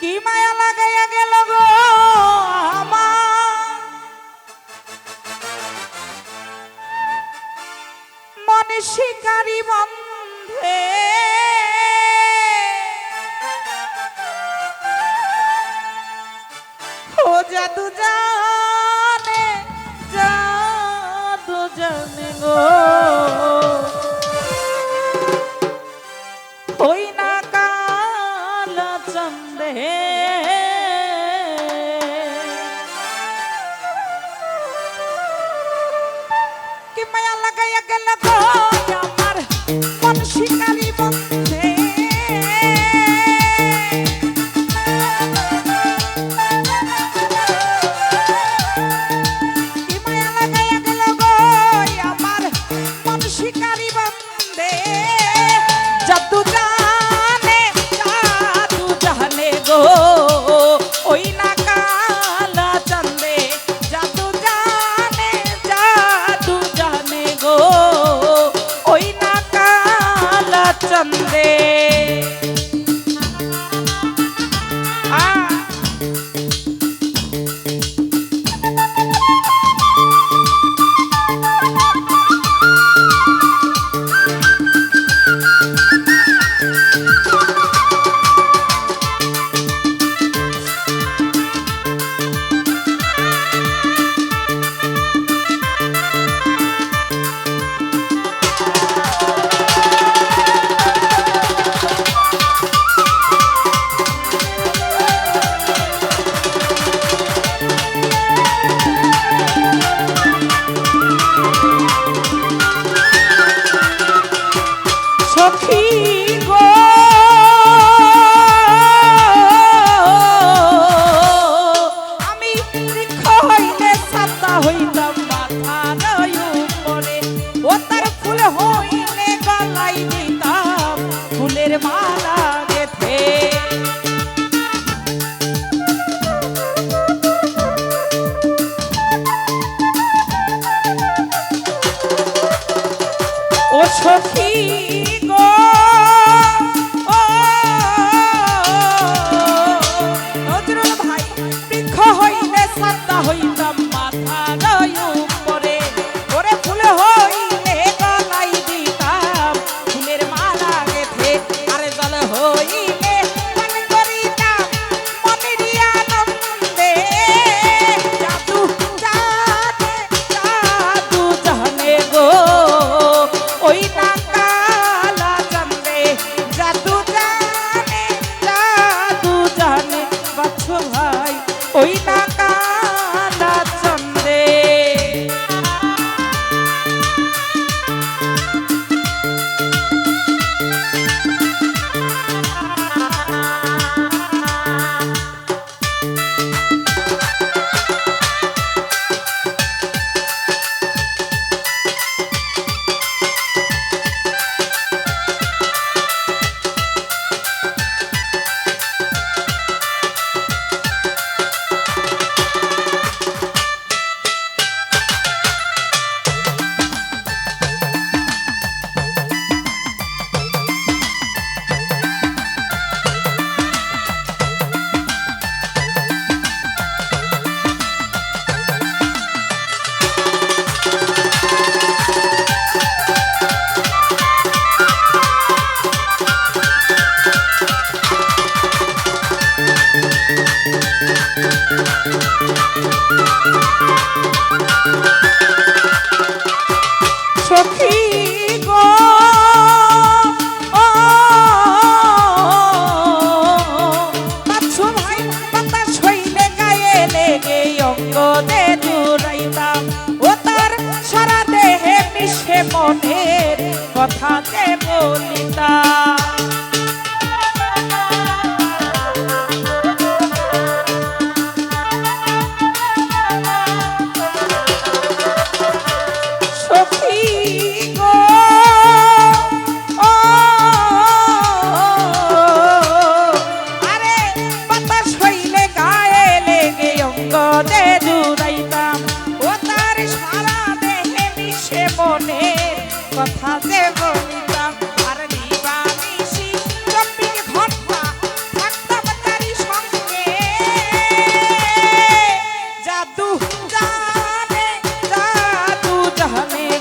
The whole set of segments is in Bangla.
কি মায়া লাগাইয়া গেল গো মনে শিকারি বন্ধ গেল আমার মন শিকারী মন্দির peace. সাদা হইতাম মাথা রয়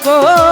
গো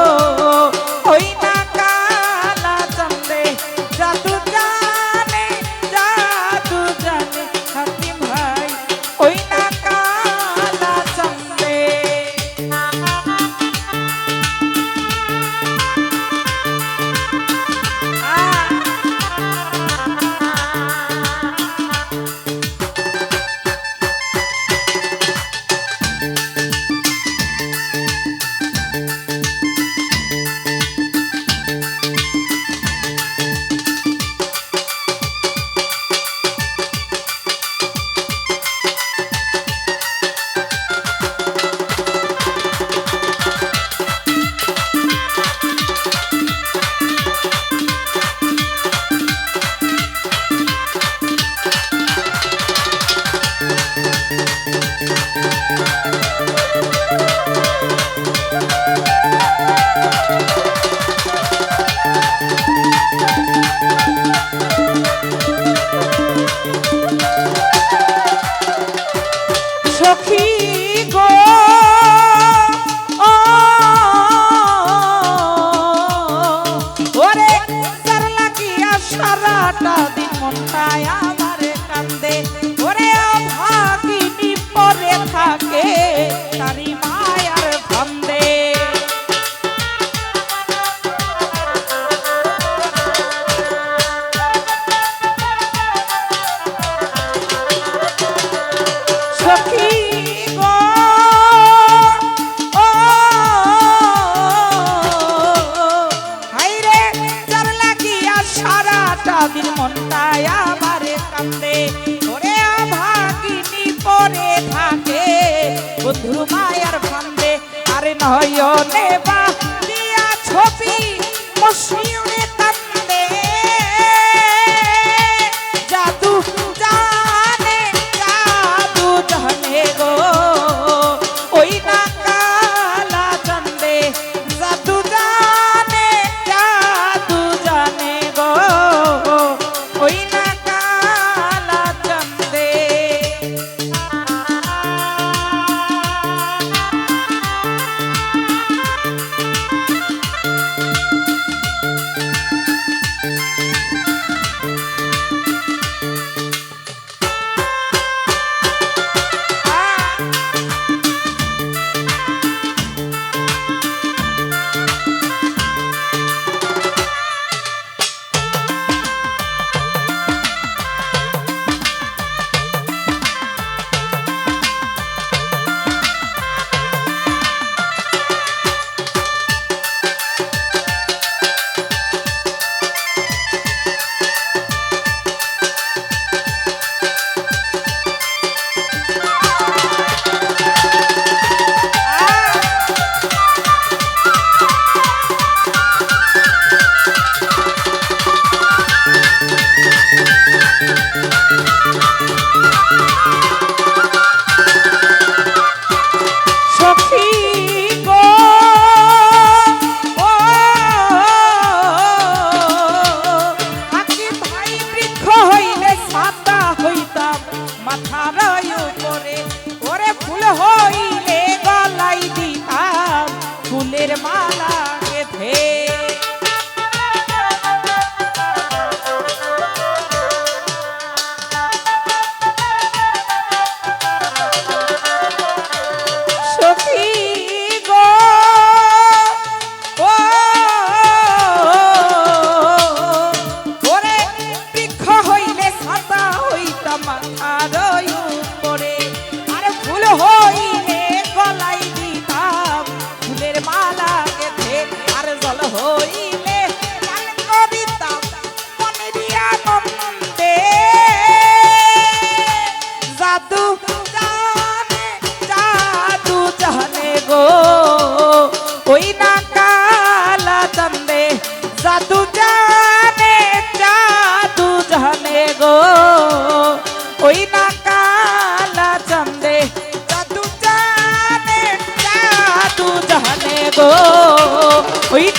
Oye,